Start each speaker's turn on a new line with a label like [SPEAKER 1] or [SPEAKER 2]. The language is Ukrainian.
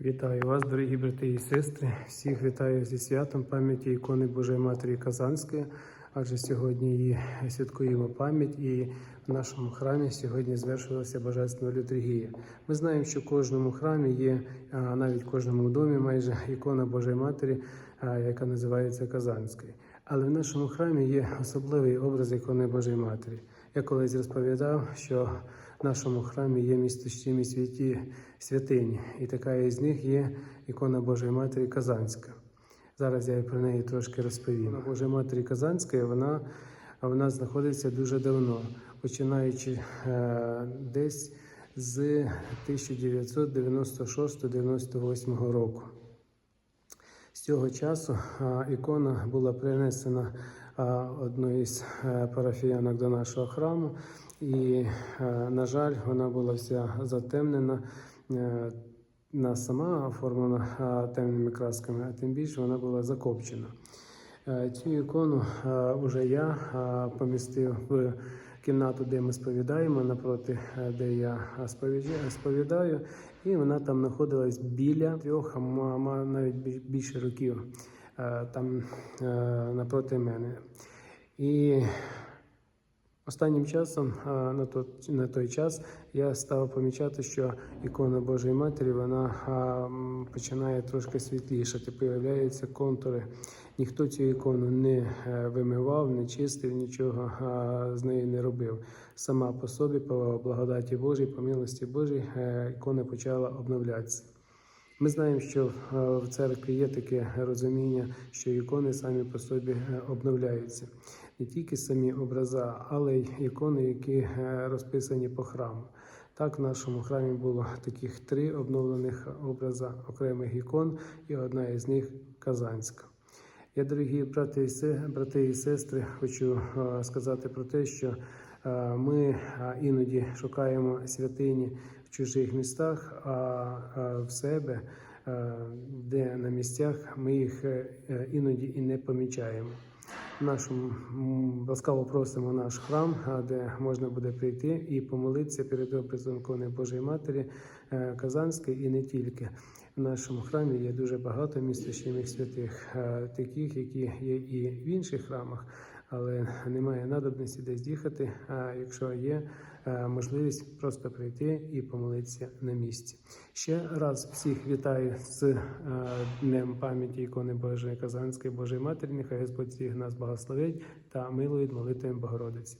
[SPEAKER 1] Вітаю вас, дорогі брати і сестри. Всіх вітаю зі святом пам'яті ікони Божої Матері Казанської, адже сьогодні її святкуємо пам'ять, і в нашому храмі сьогодні звершилася божественна літургія. Ми знаємо, що в кожному храмі є, а навіть в кожному домі майже ікона Божої Матері, яка називається Казанською. Але в нашому храмі є особливий образ ікони Божої Матері. Я колись розповідав, що нашому храмі є місточні святі святині, і така із них є ікона Божої Матері Казанська. Зараз я про неї трошки розповім. Божої Матері Казанської вона, вона знаходиться дуже давно, починаючи е, десь з 1996-98 року. З цього часу а, ікона була принесена а, одною із е, парафіянок до нашого храму, і, е, на жаль, вона була вся затемнена. е, Вона сама оформлена темними красками, а тим більше вона була закопчена. Е, Цю ікону е, уже я помістив в кімнату, де ми сповідаємо, напроти, е, де я сповідаю, і вона там знаходилась біля трьох, а навіть більше років е, там е, напроти мене. І Останнім часом на той, на той час я став помічати, що ікона Божої Матері вона починає трошки світлішати, появляються контури. Ніхто цю ікону не е, вимивав, не чистив, нічого з нею не робив. Сама по собі, по благодаті Божій, по милості Божій, е, ікона почала обновлятися. Ми знаємо, що е, в церкві є таке розуміння, що ікони самі по собі е, обновляються. Не тільки самі образа, але й ікони, які е, розписані по храму. Так, в нашому храмі було таких три обновлених образа окремих ікон, і одна із них казанська. Я, дорогі брати і, і сестри, хочу сказати про те, що ми е, іноді шукаємо святині в чужих містах, а е, в себе, е, де на місцях ми їх е, е, іноді і не помічаємо. Нашому ласкаво просимо наш храм, де можна буде прийти і помолитися перед образом ікони Божої Матері е, Казанської і не тільки. В нашому храмі є дуже багато місточних святих, е, таких, які є і в інших храмах, але немає надобності десь їхати. А якщо є е, можливість просто прийти і помолитися на місці. Ще раз всіх вітаю з е, Днем пам'яті ікони Божої Казанської Божої Матері. Нехай Господь всіх нас благословить та милує молитвою Богородиці.